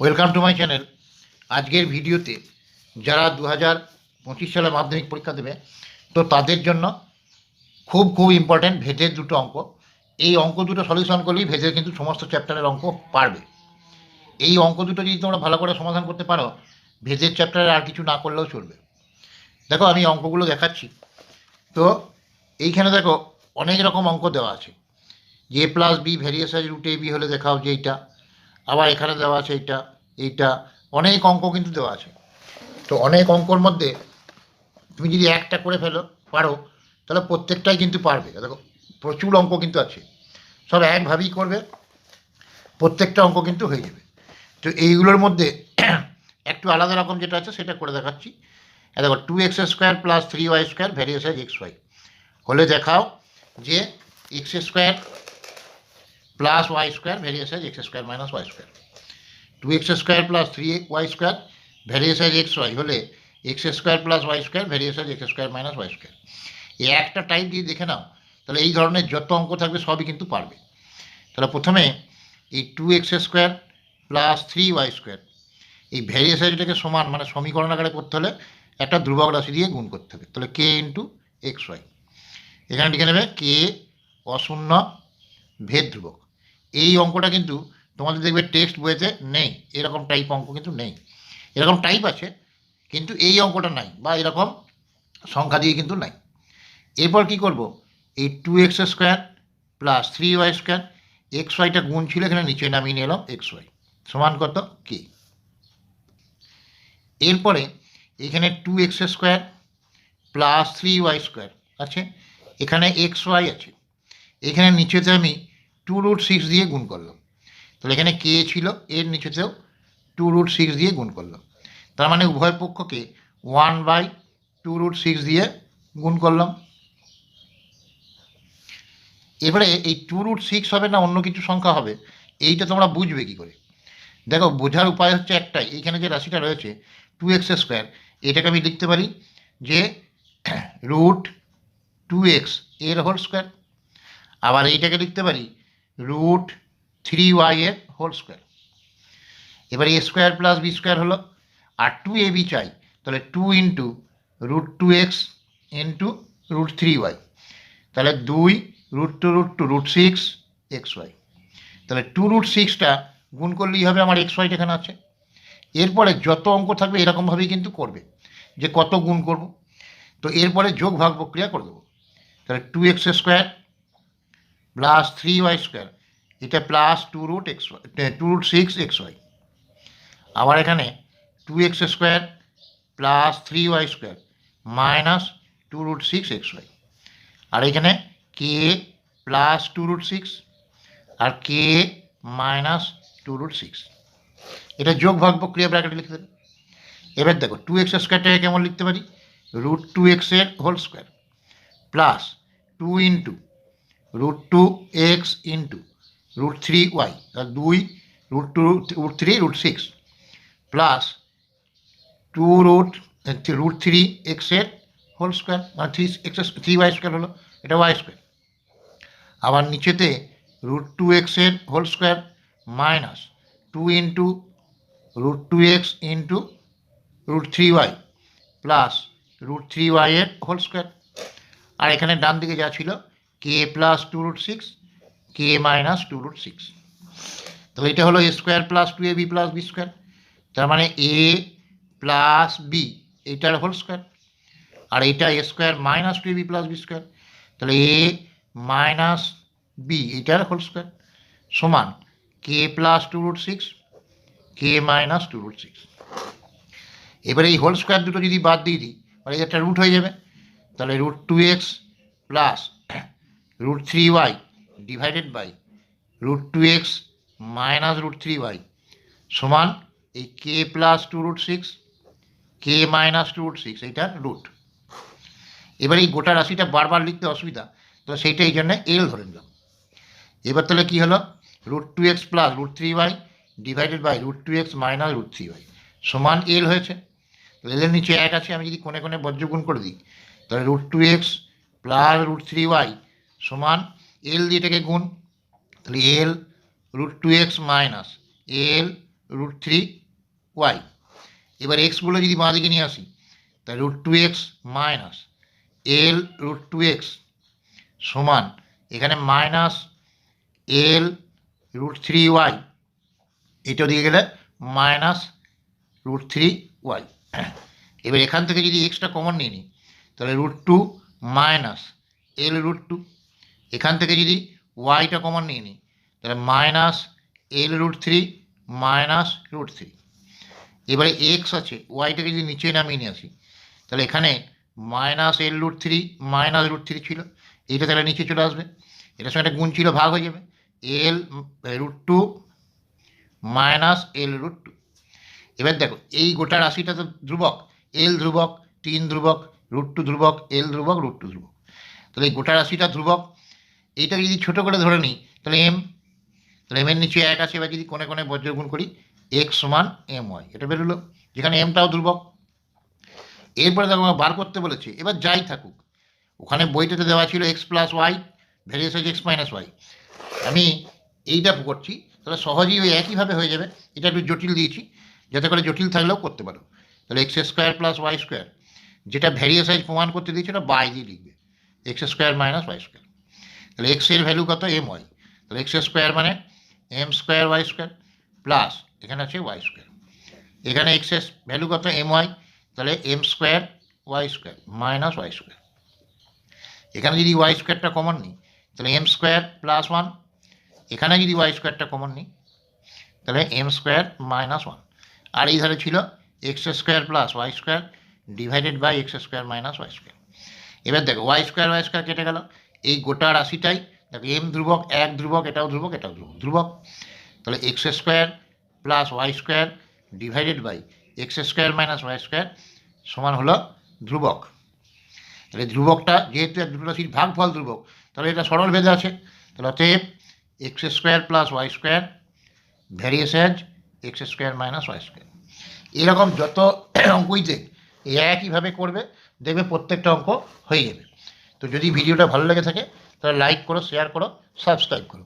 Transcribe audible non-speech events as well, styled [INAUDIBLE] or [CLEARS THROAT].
Welcome to my channel আজকের ভিডিওতে যারা দু হাজার পঁচিশ সালে মাধ্যমিক পরীক্ষা দেবে, তো তাদের জন্য খুব খুব ইম্পর্ট্যান্ট ভেজের দুটো অঙ্ক। এই অঙ্ক দুটো সলিউশন করলেই ভেজের কিন্তু সমস্ত চ্যাপ্টারের অঙ্ক পারবে। এই অঙ্ক দুটো যদি তোমরা ভালো করে সমাধান করতে পারো, ভেজের চ্যাপ্টারে আর কিছু না করলেও চলবে। দেখো, আমি অঙ্কগুলো দেখাচ্ছি। তো এইখানে দেখো, অনেক রকম অঙ্ক দেওয়া আছে। যে plus B varies as root A B হলে দেখাও যে এইটা। আবার এখানে দেওয়া আছে এইটা এইটা, অনেক অঙ্ক কিন্তু দেওয়া আছে। তো অনেক অঙ্কর মধ্যে তুমি যদি একটা করে ফেলো, পারো, তাহলে প্রত্যেকটাই কিন্তু পারবে। দেখো, প্রচুর অঙ্ক কিন্তু আছে। সব একভাবেই করবে, প্রত্যেকটা অঙ্ক কিন্তু হয়ে যাবে। তো এইগুলোর মধ্যে [CLEARS THROAT] একটু আলাদা রকম যেটা আছে, সেটা করে দেখাচ্ছি। দেখো two x square plus three y square varies as x y হলে দেখাও যে x square y square varies as x square minus y square two x square plus three y square varies as x y হলে x square plus y square varies as x square minus y square এই একটা type দিয়ে দেখে নাও, তাহলে এই ধরনের যত অঙ্ক থাকবে সবই কিন্তু পারবে। তাহলে প্রথমে এই two x square plus three y square এই ভ্যারিয়েসাইজটাকে সমান মানে সমীকরণ আকারে করতে হলে একটা ধ্রুবক রাশি দিয়ে গুণ করতে হবে। তাহলে কে ইন্টু এক্স ওয়াই এখানে লিখে নেবে কে অশূন্য ভেদ ধ্রুবক। এই অঙ্কটা কিন্তু তোমাদের দেখবে টেক্সট বইতে নেই। এরকম টাইপ অঙ্ক কিন্তু নেই। এরকম টাইপ আছে, কিন্তু এই অঙ্কটা নাই বা এরকম সংখ্যা দিয়ে কিন্তু নাই। এরপর কি করব? এই two x square plus three y square x ওয়াইটা গুণ ছিল এখানে, নিচে নামিয়ে নিয়ে এলাম এক্স ওয়াই সমান কত? কি এরপরে এখানে two x square plus three y square আছে। এখানে এক্স ওয়াই আছে। এখানে নিচেতে আমি টু রুট সিক্স দিয়ে গুণ করলাম। তাহলে এখানে কে ছিল, এর নিচেতেও টু রুট সিক্স দিয়ে গুণ করলাম। তার মানে উভয় পক্ষকে one by two root six দিয়ে গুণ করলাম। এবারে এই টু রুট সিক্স হবে না, অন্য কিছু সংখ্যা হবে, এইটা তোমরা বুঝবে কী করে? দেখো, বোঝার উপায় হচ্ছে একটাই এইখানে যে রাশিটা রয়েছে টু এক্স স্কোয়ার এটাকে আমি লিখতে পারি যে রুট টু এক্সের হোল স্কোয়ার আবার এইটাকে লিখতে পারি রুট থ্রি ওয়াই এর হোল স্কোয়ার এবার a square plus b square হলো, আর টু এ বি চাই, তাহলে two into root two x into root three y তাহলে দুই root two root two root six x y তাহলে টু রুট সিক্সটা গুণ করলেই হবে আমার এক্স ওয়াইটা এখানে আছে। এরপরে যত অঙ্ক থাকবে এরকমভাবেই কিন্তু করবে, যে কত গুণ করব। তো এরপরে যোগ ভাগ প্রক্রিয়া করে দেবো। তাহলে two x square plus three y square এটা plus two root x two root six x y আবার এখানে two x square plus three y square minus two root six x y আর এখানে k plus two root six আর k minus two root six এটা যোগ ভাগ প্রক্রিয়া ব্র্যাকেটে লিখতে দেবে। এবার দেখো টু এক্স স্কোয়ারটাকে কেমন লিখতে পারি? রুট টু এক্সের whole square plus two into root two x into root three y দুই root two root three root six plus two root root three এক্সের হোল স্কোয়ার মানে three x three y square হলো, এটা y square আবার নিচেতে root two এক্সের whole square minus two into root two x into root three y plus root three ওয়াইয়ের whole square আর এখানে ডান দিকে যা ছিল k plus two root six k minus two root six তাহলে এটা হলো a square plus two a b plus b square তার মানে এ প্লাস বি এইটার হোল স্কোয়ার আর এইটা a square minus two a b plus b square তাহলে a minus b এইটার হোল স্কোয়ার সমান k plus two root six k minus two root six এবারে এই হোল স্কোয়ার দুটো যদি বাদ দিয়ে দিই, তাহলে একটা রুট হয়ে যাবে। তাহলে root two x plus root three y divided by root two x minus root three y সমান এই k plus two root six k minus two root six এইটার রুট এবার এই গোটা রাশিটা বারবার লিখতে অসুবিধা, তো সেইটা এই জন্য এল ধরে নিলাম। এবার তাহলে কী হলো? Root two x plus root three y divided by root two x minus root three y সমান এল হয়েছে। এলের নিচে এক আছে, আমি যদি কোণে কোণে বজ্রগুণ করে দিই, তাহলে root two x plus root three y সমান এল দিয়ে এটাকে গুণ, তাহলে l root two x minus l root three y এবার এক্সগুলো যদি বাঁ দিকে নিয়ে আসি, তাহলে root two x minus l root two x সমান, এখানে minus l root three y এটা দিয়ে গেলে মাইনাস রুট থ্রি ওয়াই এবার এখান থেকে যদি এক্সটা কমন নিয়ে নিই, তাহলে root two minus l root two এখান থেকে যদি ওয়াইটা কমন নিয়ে নিই, তাহলে minus l root three minus root three এবারে এক্স আছে ওয়াইটাকে যদি নিচে নামিয়ে নিয়ে আসি, তাহলে এখানে minus l root three minus root three ছিল, এইটা তাহলে নিচে চলে আসবে। এটার সঙ্গে একটা গুণ ছিল, ভাগ হয়ে যাবে। L root two minus l root two এবার দেখো, এই গোটা রাশিটা তো ধ্রুবক এল ধ্রুবক তিন ধ্রুবক রুট টু ধ্রুবক এল ধ্রুবক রুট টু ধ্রুবক। তাহলে এই গোটা রাশিটা ধ্রুবক এইটাকে যদি ছোটো করে ধরে নিই, তাহলে এম তাহলে এম এর নিচে এক আছে, এবার যদি কোনে কোণে বজ্রগুণ করি এক্স সমান এম ওয়াই এটা বেরোলো যেখানে এমটাও ধ্রুবক। এরপরে দেখো বার করতে বলেছে, এবার যাই থাকুক। ওখানে বইটাতে দেওয়া ছিল এক্স প্লাস ওয়াই ভ্যারিয়াস হচ্ছে এক্স মাইনাস ওয়াই আমি এইটা করছি, তাহলে সহজেই ওই একইভাবে হয়ে যাবে। এটা একটু জটিল দিয়েছি, যাতে করে জটিল থাকলেও করতে পারো। তাহলে x square plus y square যেটা ভ্যারিয়াসাইজ প্রমাণ করতে দিয়েছে, ওটা বাই দিয়ে লিখবে। X square minus y square তাহলে এক্সের ভ্যালু কত? এম ওয়াই তাহলে এক্স স্কোয়ার মানে m square y square plus এখানে আছে ওয়াই স্কোয়ার এখানে এক্সের ভ্যালু কত? এম ওয়াই তাহলে m square y square minus y square এখানে যদি ওয়াই স্কোয়ারটা কমন নিই, তাহলে এম স্কোয়ার প্লাস ওয়ান এখানে যদি ওয়াই স্কোয়ারটা কমন নিই, তাহলে এম স্কোয়ার মাইনাস ওয়ান আর এই ধারে ছিল x square plus y square divided by x square minus y square এবার দেখো ওয়াই স্কোয়ার ওয়াই স্কোয়ার কেটে গেল। এই গোটা রাশিটাই, দেখো এম ধ্রুবক, এক ধ্রুবক, এটাও ধ্রুবক এটাও ধ্রুবক ধ্রুবক। তাহলে x square plus y square divided by x square minus y square সমান হলো ধ্রুবক। তাহলে ধ্রুবকটা যেহেতু এক দুটো রাশির ভাগফল ধ্রুবক, তাহলে এটা সরল ভেদে আছে। তাহলে অতএব x square plus y square variation x square minus y square এরকম যত অঙ্কই দেখ একইভাবে করবে, দেখবে প্রত্যেকটা অঙ্ক হয়ে যাবে। তো যদি ভিডিওটা ভালো লেগে থাকে তাহলে লাইক করো শেয়ার করো সাবস্ক্রাইব করো।